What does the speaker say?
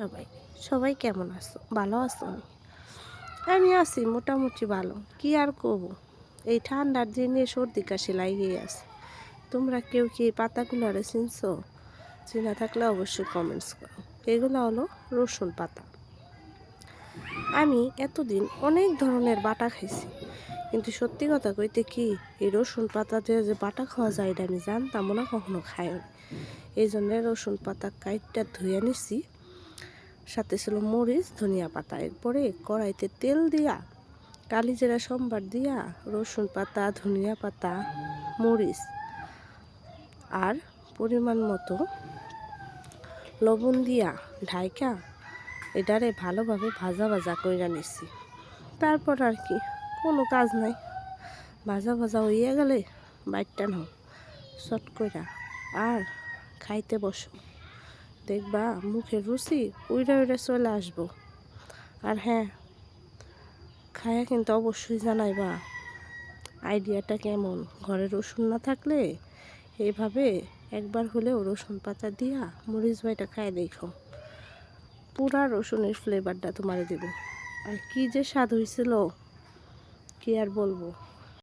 সবাই। সবাই কেমন আছো? ভালো আছো আমি আছি, মোটামুটি ভালো। কি আর করব? এই ঠান্ডার দিনে সর্দি কাশি লাগিয়ে আছে। তোমরা কেউ কি পাতাগুলো চিনছো? চিনা থাকলে অবশ্যই কমেন্টস করো। এগুলো হলো রসুন পাতা। আমি এতদিন অনেক ধরনের বাটা খাইছি। কিন্তু সত্যি কথা কইতে কি, এই রসুন পাতা দিয়ে যে বাটা খাওয়া যায় এটা আমি জানতাম না, কখনো খাই এই জন্য রসুন পাতা কাইটটা ধুয়ে নিছি। সাথে ছিল মরিচ, ধনিয়া পাতা, এরপরে কড়াইতে তেল দিয়া, কালিজিরা সম্বার দিয়া, রসুন পাতা, ধনিয়া পাতা, মরিচ আর পরিমাণ মতো লবণ দিয়া ঢাইকা এটারে ভালোভাবে ভাজা ভাজা কইরা নিছি। তারপর আর কি, কোনো কাজ নাই। ভাজা ভাজা হইয়া গেলে বাইটটা নাও, চট কইরা, আর খাইতে বসো। দেখবা মুখের রুচি উইরা উইরা চলে আসব। আর হ্যাঁ খায়া কিন্তু অবশ্যই জানাইবা, আইডিয়াটা কেমন? ঘরে রসুন না থাকলে এইভাবে একবার হলেও রসুন পাতা দিয়া মরিচ ভাইটা খায় দেখো। পুরা রসুনের ফ্লেভারটা তোমারে দেব। আর কি যে স্বাদ হয়েছিল কি আর বলব?